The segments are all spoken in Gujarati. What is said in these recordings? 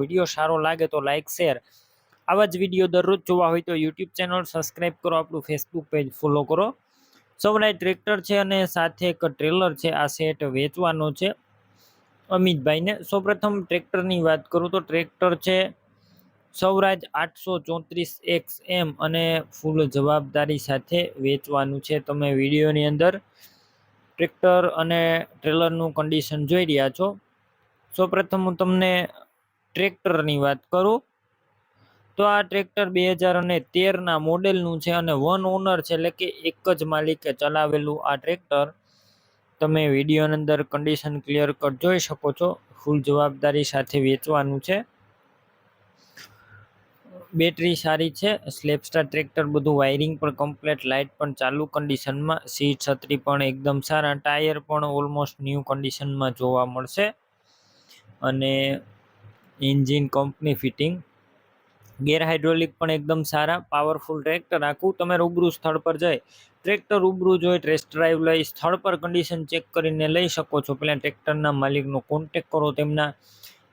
વીડિયો સારો લાગે તો લાઇક શેર આવા જ વીડિયો દરરોજ જોવા હોય તો યુટ્યુબ ચેનલ સબસ્ક્રાઈબ કરો, આપણું ફેસબુક પેજ ફોલો કરો. સૌરાય ટ્રેક્ટર છે અને સાથે એક ટ્રેલર છે, આ સેટ વેચવાનો છે. અમિતભાઈને સૌપ્રથમ ટ્રેક્ટરની વાત કરું તો ટ્રેક્ટર છે સૌરાજ આઠસો ચોત્રીસ એક્સ એમ અને ફૂલ જવાબદારી સાથે વેચવાનું છે. તમે વિડીયોની અંદર ટ્રેક્ટર અને ટ્રેલરનું કન્ડિશન જોઈ રહ્યા છો. સૌપ્રથમ હું તમને ટ્રેક્ટરની વાત કરું, તો આ ટ્રેક્ટર બે હજાર અને તેરના મોડેલનું છે અને વન ઓનર છે, એટલે કે એક જ માલિકે ચલાવેલું આ ટ્રેક્ટર. તમે વિડીયોની અંદર કન્ડિશન ક્લિયર કટ જોઈ શકો છો ફૂલ જવાબદારી સાથે વેચવાનું છે. બેટરી સારી છે સ્લેપસ્ટાર ટ્રેક્ટર બધું વાયરિંગ પણ કમ્પ્લીટ લાઇટ પણ ચાલુ કન્ડિશનમાં સીટ છત્રી પણ એકદમ સારા, ટાયર પણ ઓલમોસ્ટ ન્યૂ કન્ડિશનમાં જોવા મળશે. અને engine company fitting gear hydraulic પણ એકદમ સારા પાવરફુલ ટ્રેક્ટર આખું તમે રૂબરૂ સ્થળ પર જઈ ટ્રેક્ટર રૂબરૂ જોઈ ટેસ્ટ ડ્રાઈવ લઈ, સ્થળ પર કન્ડિશન ચેક કરીને લઈ શકો છો. પહેલાં ટ્રેક્ટરના માલિકનો કોન્ટેક કરો, તેમના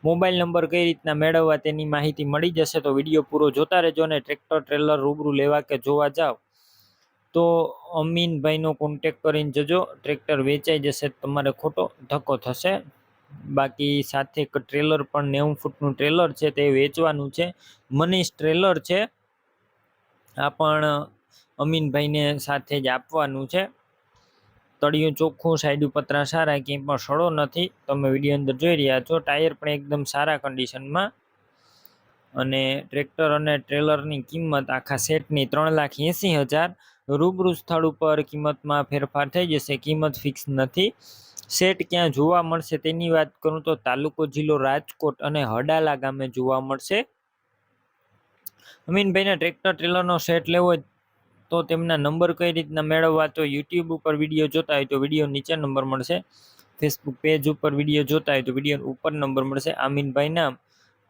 મોબાઈલ નંબર કઈ રીતના મેળવવા તેની માહિતી મળી જશે તો વીડિયો પૂરો જોતા રહેજો અને ટ્રેક્ટર ટ્રેલર રૂબરૂ લેવા કે જોવા જાઓ. તો અમીનભાઈનો કોન્ટેક કરીને જજો ટ્રેક્ટર વેચાઈ જશે, તમારે ખોટો ધક્કો થશે. બાકી સાથે એક ટ્રેલર પણ નેવું ફૂટનું ટ્રેલર છે, તે વેચવાનું છે. મનીષ ટ્રેલર છે. આ પણ અમીનભાઈને સાથે જ આપવાનું છે. તળિયું ચોખ્ખું સાઈડ પતરા સારા, ક્યાંય પણ સડો નથી. તમે વીડિયો અંદર જોઈ રહ્યા છો, ટાયર પણ એકદમ સારા કન્ડિશનમાં અને ટ્રેક્ટર અને ટ્રેલરની કિંમત આખા સેટની ત્રણ લાખ એંસી હજાર. રૂબરૂ સ્થળ ઉપર કિંમતમાં ફેરફાર થઈ જશે, કિંમત ફિક્સ નથી. સેટ ક્યાં જોવા મળશે તેની વાત કરું તો તાલુકો જિલ્લો રાજકોટ અને હડાલા ગામે જોવા મળશે. અમીનભાઈને ટ્રેક્ટર ટ્રેલરનો સેટ લેવો તો તેમના નંબર કઈ રીતના મેળવવા તો યુટ્યુબ ઉપર વીડિયો જોતા હોય તો વીડિયો નીચે નંબર મળશે. ફેસબુક પેજ ઉપર વીડિયો જોતા હોય તો વીડિયો ઉપર નંબર મળશે. અમીનભાઈના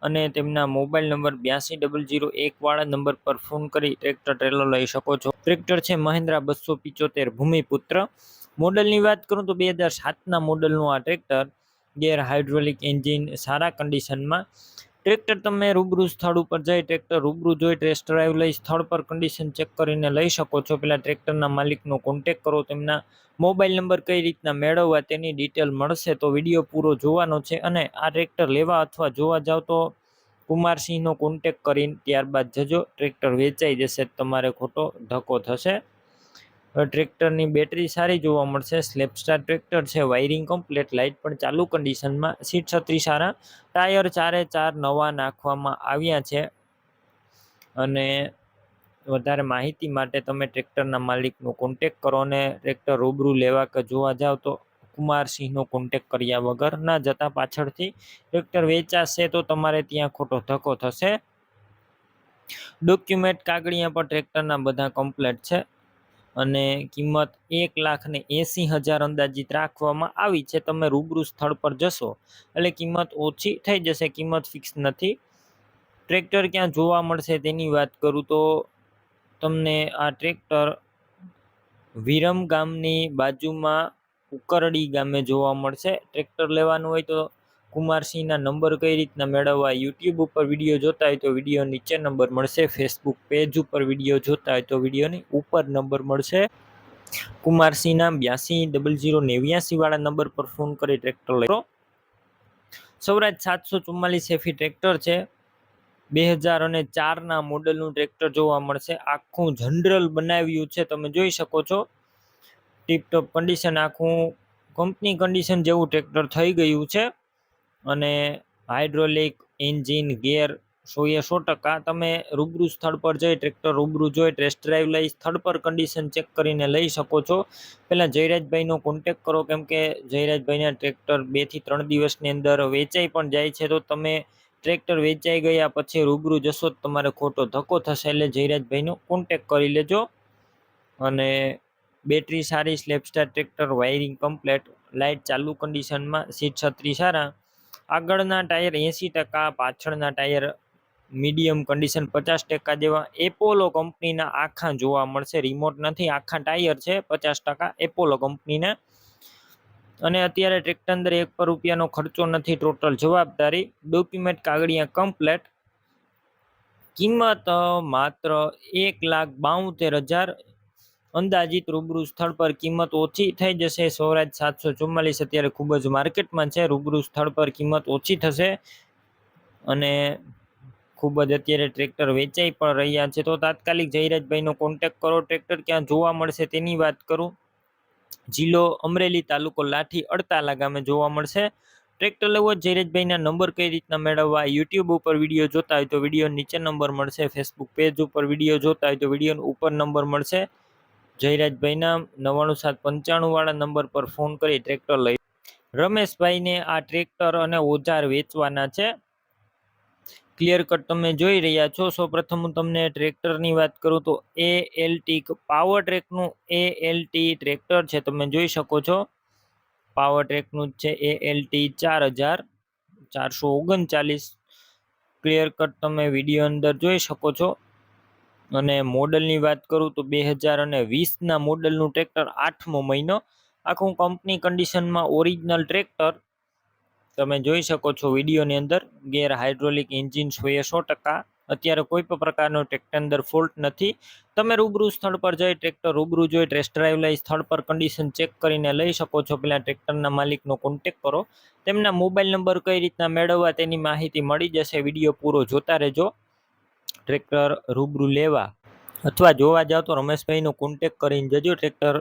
અને તેમના મોબાઈલ નંબર બ્યાસી ડબલ જીરો એકવાળા નંબર પર ફોન કરી ટ્રેક્ટર ટ્રેલર લઈ શકો છો. ટ્રેક્ટર છે મહિન્દ્રા બસો પિચોતેર, ભૂમિપુત્ર. મોડલની વાત કરું તો બે હજાર સાતના મોડલનું આ ટ્રેક્ટર, ગેર હાઇડ્રોલિક એન્જિન સારા કન્ડિશનમાં ટ્રેક્ટર તમે રૂબરૂ સ્થળ ઉપર જઈ ટ્રેક્ટર રૂબરૂ જોઈ ટેસ્ટ ડ્રાઈવ લઈ સ્થળ પર કન્ડિશન ચેક કરીને લઈ શકો છો. પહેલાં ટ્રેક્ટરના માલિકનો કોન્ટેક કરો, તેમના મોબાઈલ નંબર કઈ રીતના મેળવવા તેની ડિટેલ મળશે તો વીડિયો પૂરો જોવાનો છે અને આ ટ્રેક્ટર લેવા અથવા જોવા જાવ તો કુમારસિંહનો કોન્ટેક કરીને ત્યારબાદ જજો, ટ્રેક્ટર વેચાઈ જશે, તમારે ખોટો ધક્કો થશે. ટ્રેક્ટરની બેટરી સારી જોવા મળશે સ્લેપસ્ટાર ટ્રેક્ટર છે વાયરિંગ કમ્પ્લેટ લાઇટ પણ ચાલુ કન્ડિશનમાં સીટ છત્રી સારા, ટાયર ચારે ચાર નવા નાખવામાં આવ્યા છે. અને વધારે માહિતી માટે તમે ટ્રેક્ટરના માલિકનો કોન્ટેક કરો અને ટ્રેક્ટર રૂબરૂ લેવા કે જોવા જાઓ તો કુમારસિંહનો કોન્ટેક કર્યા વગર ના જતા પાછળથી ટ્રેક્ટર વેચાશે તો તમારે ત્યાં ખોટો ધક્કો થશે. ડોક્યુમેન્ટ કાગળિયા પણ ટ્રેક્ટરના બધા કમ્પ્લેટ છે. અને કિંમત એક લાખ ને એંસી હજાર અંદાજિત રાખવામાં આવી છે. તમે રૂબરૂ સ્થળ પર જશો, એટલે કિંમત ઓછી થઈ જશે, કિંમત ફિક્સ નથી. ટ્રેક્ટર ક્યાં જોવા મળશે તેની વાત કરું તો તમને આ ટ્રેક્ટર વિરમ ગામની બાજુમાં ઉકરડી ગામે જોવા મળશે. ટ્રેક્ટર લેવાનું હોય તો કુમારસિંહના નંબર કઈ રીતના મેળવવા યુટ્યુબ ઉપર વીડિયો જોતા હોય તો વીડિયો નીચે નંબર મળશે. ફેસબુક પેજ ઉપર વીડિયો જોતા હોય તો વિડીયોની ઉપર નંબર મળશે. કુમારસિંહના બ્યાસી ડબલ નેવ્યાસી વાળા નંબર પર ફોન કરી ટ્રેક્ટર લઈ સૌરાજ સાતસો ચુમ્માલીસ એફી ટ્રેક્ટર છે. બે હજાર અને ચારના મોડલનું ટ્રેક્ટર જોવા મળશે. આખું જનરલ બનાવ્યું છે, તમે જોઈ શકો છો. ટીપટોપ કન્ડિશન આખું કંપની કન્ડિશન જેવું ટ્રેક્ટર થઈ ગયું છે. અને હાઇડ્રોલિક એન્જિન ગેર સોએ સો ટકા તમે રૂબરૂ સ્થળ પર જઈ, ટ્રેક્ટર રૂબરૂ જોઈ, ટેસ્ટ ડ્રાઈવ લઈ, સ્થળ પર કન્ડિશન ચેક કરીને લઈ શકો છો. પહેલાં જયરાજભાઈનો કોન્ટેક કરો, કેમ કે જયરાજભાઈના ટ્રેક્ટર બેથી ત્રણ દિવસની અંદર વેચાઈ પણ જાય છે. તો તમે ટ્રેક્ટર વેચાઈ ગયા પછી રૂબરૂ જશો તો તમારે ખોટો ધક્કો થશે, એટલે જયરાજભાઈનો કોન્ટેક કરી લેજો. અને બેટરી સારી self start tractor wiring complete light ચાલુ કન્ડિશનમાં સીટ છત્રી સારા. આગળના ટાયર એંસી ટકા, પાછળના ટાયર મીડિયમ કન્ડિશન પચાસ ટકા જેવા એપોલો કંપનીના આખા જોવા મળશે. રિમોટ નથી, આખા ટાયર છે પચાસ ટકા એપોલો કંપનીના. અને અત્યારે ટ્રેક્ટર એક પર રૂપિયાનો ખર્ચો નથી ટોટલ જવાબદારી. ડોક્યુમેન્ટ કાગળિયા કમ્પ્લેટ કિંમત માત્ર એક લાખ બાઉતેર હજાર અંદાજિત રૂબરૂ સ્થળ પર કિંમત ઓછી થઈ જશે. સ્વરાજ સાતસો ચુમ્માલીસ અત્યારે ખૂબ જ માર્કેટમાં છે. રૂબરૂ સ્થળ પર કિંમત ઓછી થશે અને ખૂબ જ અત્યારે ટ્રેક્ટર વેચાઈ પણ રહ્યા છે. તો તાત્કાલિક જયરાજભાઈનો કોન્ટેક્ટ કરો. ટ્રેક્ટર ક્યાં જોવા મળશે તેની વાત કરું. જિલ્લો અમરેલી તાલુકો લાઠી અડતાલા ગામે જોવા મળશે. ટ્રેક્ટર લેવો જયરાજભાઈના નંબર કઈ રીતના મેળવવા યુટ્યુબ ઉપર વીડિયો જોતા હોય તો વીડિયો નીચે નંબર મળશે. ફેસબુક પેજ ઉપર વીડિયો જોતા હોય તો વીડિયો ઉપર નંબર મળશે. જયરાજભાઈના નવ્વાણું સાત પંચાણુંવાળા નંબર પર ફોન કરી ટ્રેક્ટર લઈ. રમેશભાઈને આ ટ્રેક્ટર અને ઓજાર વેચવાના છે. ક્લિયર કટ તમે જોઈ રહ્યા છો. સૌપ્રથમ હું તમને ટ્રેક્ટરની વાત કરું તો એ એલ ટી પાવર ટ્રેકનું એ એલ ટી ટ્રેક્ટર છે. તમે જોઈ શકો છો. પાવર ટ્રેકનું જ છે એ એલ ટી ચાર હજાર, ચારસો ઓગણચાલીસ. ક્લિયર કટ તમે વીડિયો અંદર જોઈ શકો છો. અને મોડલની વાત કરું તો બે હજાર અને વીસના મોડલનું ટ્રેક્ટર આઠમો મહિનો. આખું કંપની કન્ડિશનમાં ઓરિજિનલ ટ્રેક્ટર. તમે જોઈ શકો છો વિડીયોની અંદર, ગેર હાઇડ્રોલિક એન્જિન એ સો ટકા. અત્યારે કોઈ પણ પ્રકારનો ટ્રેક્ટર અંદર ફોલ્ટ નથી. તમે રૂબરૂ સ્થળ પર જઈ ટ્રેક્ટર રૂબરૂ જોઈ, ટેસ્ટ ડ્રાઈવ લઈ, સ્થળ પર કન્ડિશન ચેક કરીને લઈ શકો છો. પહેલાં ટ્રેક્ટરના માલિકનો કોન્ટેક કરો. તેમના મોબાઈલ નંબર કઈ રીતના મેળવવા તેની માહિતી મળી જશે. વીડિયો પૂરો જોતા રહેજો. ટ્રેક્ટર રૂબરૂ લેવા અથવા જોવા જાઓ તો રમેશભાઈનો કોન્ટેક કરીને જજો, ટ્રેક્ટર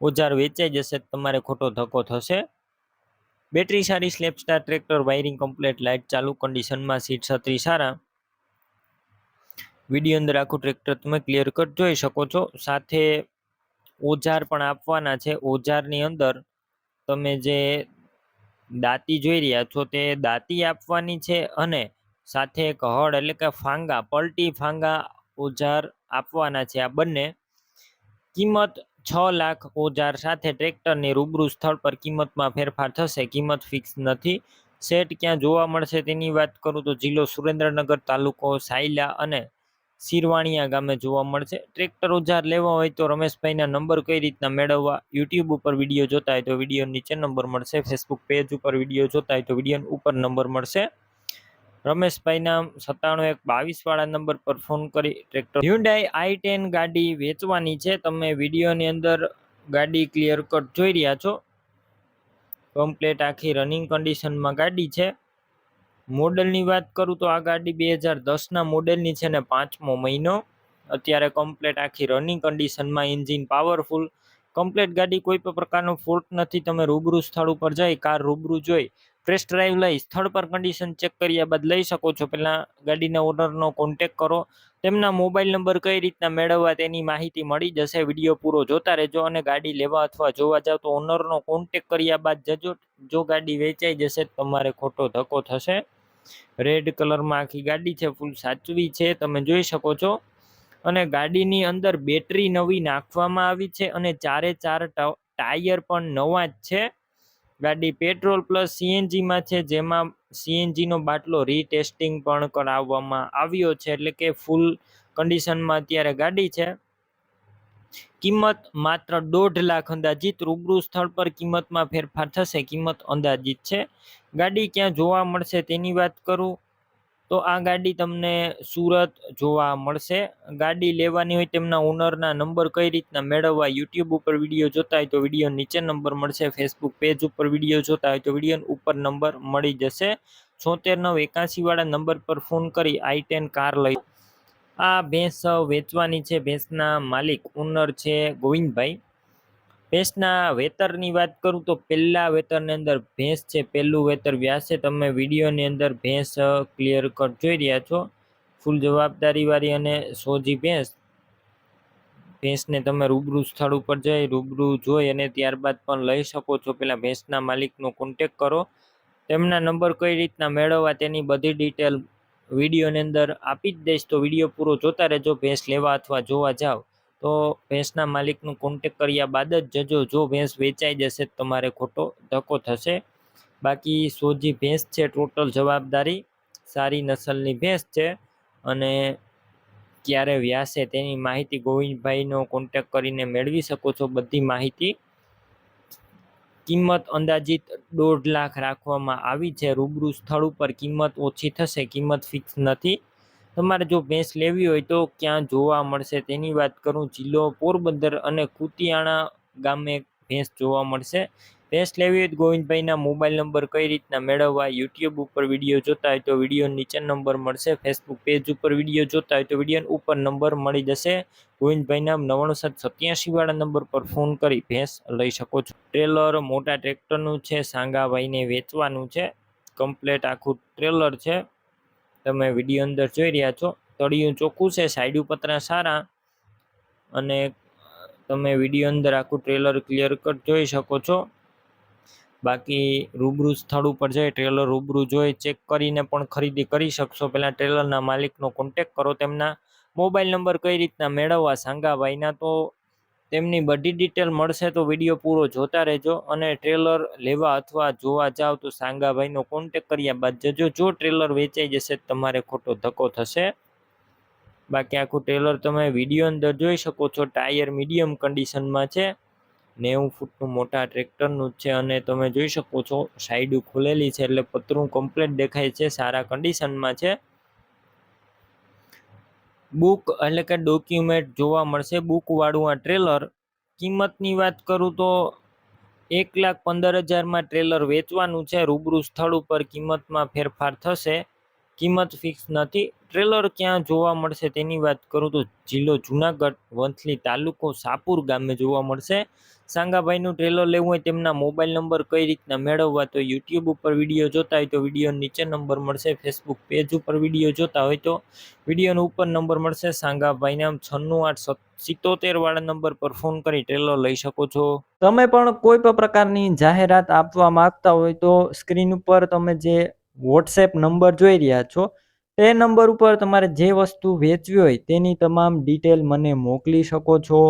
ઓજાર વેચાઈ જશે તમારે ખોટો ધક્કો થશે. બેટરી સારી self start tractor wiring complete, light ચાલુ, કન્ડિશનમાં સીટ છત્રી સારા. વીડિયો અંદર આખું ટ્રેક્ટર તમે ક્લિયર કટ જોઈ શકો છો. સાથે ઓજાર પણ આપવાના છે. ઓજારની અંદર તમે જે દાંતી જોઈ રહ્યા છો તે દાંતી આપવાની છે અને સાથે એક હળ એટલે કે ફાંગા, પલટી ફાંગા ઓજાર આપવાના છે આ બંને. કિંમત છ લાખ ઓજાર સાથે ટ્રેક્ટરની રૂબરૂ સ્થળ પર કિંમતમાં ફેરફાર થશે. કિંમત ફિક્સ નથી. સેટ ક્યાં જોવા મળશે તેની વાત કરું તો જિલ્લો સુરેન્દ્રનગર તાલુકો સાયલા અને શિરવાણિયા ગામે જોવા મળશે. ટ્રેક્ટર ઓજાર લેવા હોય તો રમેશભાઈના નંબર કઈ રીતના મેળવવા યુટ્યુબ ઉપર વીડિયો જોતા હોય તો વીડિયો નીચે નંબર મળશે. ફેસબુક પેજ ઉપર વીડિયો જોતા હોય તો વીડિયો ઉપર નંબર મળશે. રમેશભાઈના સત્તાણું એક બાવીસવાળા નંબર પર ફોન કરી ટ્રેક્ટર હ્યુન્ડાઈ આઈ ટેન ગાડી વેચવાની છે. તમે વિડીયોની અંદર ગાડી ક્લિયર કટ જોઈ રહ્યા છો. કમ્પ્લેટ આખી રનિંગ કન્ડિશનમાં ગાડી છે. મોડલની વાત કરું તો આ ગાડી બે હજાર દસના મોડલની છે ને પાંચમો મહિનો. અત્યારે કમ્પ્લેટ આખી રનિંગ કન્ડિશનમાં એન્જિન પાવરફુલ કમ્પ્લેટ ગાડી કોઈ પણ પ્રકારનો ફોલ્ટ નથી. તમે રૂબરૂ સ્થળ ઉપર જઈ કાર રૂબરૂ જોઈ ટેસ્ટ ડ્રાઈવ લઈ સ્થળ પર કન્ડિશન ચેક કર્યા બાદ લઈ શકો છો. પહેલાં ગાડીના ઓનરનો કોન્ટેક કરો. તેમના મોબાઈલ નંબર કઈ રીતના મેળવવા તેની માહિતી મળી જશે. વીડિયો પૂરો જોતા રહેજો અને ગાડી લેવા અથવા જોવા જાવ તો ઓનરનો કોન્ટેક કર્યા બાદ જજો જો ગાડી વેચાઈ જશે તમારે ખોટો ધક્કો થશે. રેડ કલરમાં આખી ગાડી છે ફૂલ સાચવી છે, તમે જોઈ શકો છો. અને ગાડીની અંદર બેટરી નવી નાખવામાં આવી છે અને ચારે ચાર ટાયર પણ નવા જ છે. ગાડી પેટ્રોલ પ્લસ સીએનજીમાં છે, જેમાં સીએનજીનો બાટલો રીટેસ્ટિંગ પણ કરાવવામાં આવ્યો છે, એટલે કે ફૂલ કન્ડિશનમાં અત્યારે ગાડી છે. કિંમત માત્ર દોઢ લાખ અંદાજિત, રૂબરૂ સ્થળ પર કિંમતમાં ફેરફાર થશે, કિંમત અંદાજિત છે. ગાડી ક્યાં જોવા મળશે તેની વાત કરું. તો આ ગાડી તમને સુરત જોવા મળશે. ગાડી લેવાની હોય તેમના ઓનરના નંબર કઈ રીતના મેળવવા યુટ્યુબ ઉપર વીડિયો જોતા હોય તો વીડિયો નીચે નંબર મળશે. ફેસબુક પેજ ઉપર વીડિયો જોતા હોય તો વીડિયો ઉપર નંબર મળી જશે. છોતેર નવ એકાસી વાળા નંબર પર ફોન કરી આઈ ટેન કાર લઈ. આ ભેંસ વેચવાની છે. ભેંસના માલિક ઓનર છે ગોવિંદભાઈ. ભેંસના વેતરની વાત કરું તો પહેલાં વેતરની અંદર ભેંસ છે, પહેલું વેતર વ્યાસે. તમે વિડીયોની અંદર ભેંસ ક્લિયર કટ જોઈ રહ્યા છો. ફૂલ જવાબદારીવાળી અને સોજી ભેંસ. ભેંસને તમે રૂબરૂ સ્થળ ઉપર જઈ, રૂબરૂ જોઈ અને ત્યારબાદ પણ લઈ શકો છો. પહેલાં ભેંસના માલિકનો કોન્ટેક કરો. તેમના નંબર કઈ રીતના મેળવવા તેની બધી ડિટેલ વિડીયોની અંદર આપી જ દઈશ. તો વીડિયો પૂરો જોતા રહેજો. ભેંસ લેવા અથવા જોવા જાઓ તો ભેંસના માલિકનું કોન્ટેક કર્યા બાદ જ જજો, જો ભેંસ વેચાઈ જશે તમારે ખોટો ધક્કો થશે. બાકી સોજી ભેંસ છે ટોટલ જવાબદારી સારી નસલની ભેંસ છે અને ક્યારે વ્યાસે તેની માહિતી ગોવિંદભાઈનો કોન્ટેક કરીને મેળવી શકો છો. બધી માહિતી કિંમત અંદાજિત દોઢ લાખ રાખવામાં આવી છે. રૂબરૂ સ્થળ ઉપર કિંમત ઓછી થશે, કિંમત ફિક્સ નથી. તમારે જો ભેંસ લેવી હોય તો ક્યાં જોવા મળશે? તેની વાત કરું, જિલ્લો પોરબંદર અને કુતિયાણા ગામે ભેંસ જોવા મળશે. ભેંસ લેવી હોય તો ગોવિંદભાઈના મોબાઈલ નંબર કઈ રીતના મેળવવા, યુટ્યુબ ઉપર વીડિયો જોતા હોય તો વીડિયો નીચે નંબર મળશે. ફેસબુક પેજ ઉપર વીડિયો જોતા હોય તો વીડિયો ઉપર નંબર મળી જશે. ગોવિંદભાઈના નવ્વાણું સાત સત્યાસી વાળા નંબર પર ફોન કરી ભેંસ લઈ શકો છો. ટ્રેલર મોટા ટ્રેક્ટરનું છે, સાંગાભાઈને વેચવાનું છે. કમ્પ્લેટ આખું ટ્રેલર છે. તમે વીડિયો અંદર જોઈ રહ્યા છો, તળિયું ચોખ્ખું છે સાઈડ પતરા સારા અને તમે વીડિયો અંદર આખું ટ્રેલર ક્લિયર કટ જોઈ શકો છો. બાકી રૂબરૂ સ્થળ ઉપર જઈ ટ્રેલર રૂબરૂ જોઈ ચેક કરીને પણ ખરીદી કરી શકશો. પહેલાં ટ્રેલરના માલિકનો કોન્ટેક કરો તેમના મોબાઈલ નંબર કઈ રીતના મેળવવા સાંગાભાઈના તો તેમની બધી ડિટેલ મળશે તો વીડિયો પૂરો જોતા રહેજો અને ટ્રેલર લેવા અથવા જોવા જાઓ તો સાંગાભાઈનો કોન્ટેક કર્યા બાદ જજો. જો ટ્રેલર વેચાઈ જશે તમારે ખોટો ધક્કો થશે. બાકી આખું ટ્રેલર તમે વીડિયો અંદર જોઈ શકો છો. ટાયર મીડિયમ કન્ડિશનમાં છે. નેવું ફૂટનું મોટા ટ્રેક્ટરનું જ છે અને તમે જોઈ શકો છો. સાઈડ ખુલેલી છે એટલે પતરું કમ્પ્લીટ દેખાય છે. સારા કન્ડિશનમાં છે. બુક એટલે કે ડોક્યુમેન્ટ જોવા મળશે. બુકવાળું આ ટ્રેલર કિંમતની વાત કરું તો એક લાખ પંદર હજારમાં ટ્રેલર વેચવાનું છે. રૂબરૂ સ્થળ ઉપર કિંમતમાં ફેરફાર થશે. કિંમત ફિક્સ નથી. ટ્રેલર ક્યાં જોવા મળશે તેની વાત કરું તો જિલ્લો જુનાગઢ, વંથલી તાલુકો, સાપુર ગામે જોવા મળશે. સાંગાભાઈનું ટ્રેલર લેવું હોય તેમના મોબાઈલ નંબર કઈ રીતના મેળવવા તો યુટ્યુબ ઉપર વીડિયો જોતા હોય તો વીડિયો નીચે નંબર મળશે ફેસબુક પેજ ઉપર વીડિયો જોતા હોય તો વિડીયોનો ઉપર નંબર મળશે. સાંગાભાઈના છન્નું આઠ સિત્તોતેર વાળા નંબર પર ફોન કરી ટ્રેલર લઈ શકો છો. તમે પણ કોઈ પણ પ્રકારની જાહેરાત આપવા માંગતા હોય તો સ્ક્રીન ઉપર તમે જે વોટ્સએપ નંબર જોઈ રહ્યા છો, તે નંબર ઉપર તમારે જે વસ્તુ વેચવી હોય તેની તમામ ડિટેલ મને મોકલી શકો છો.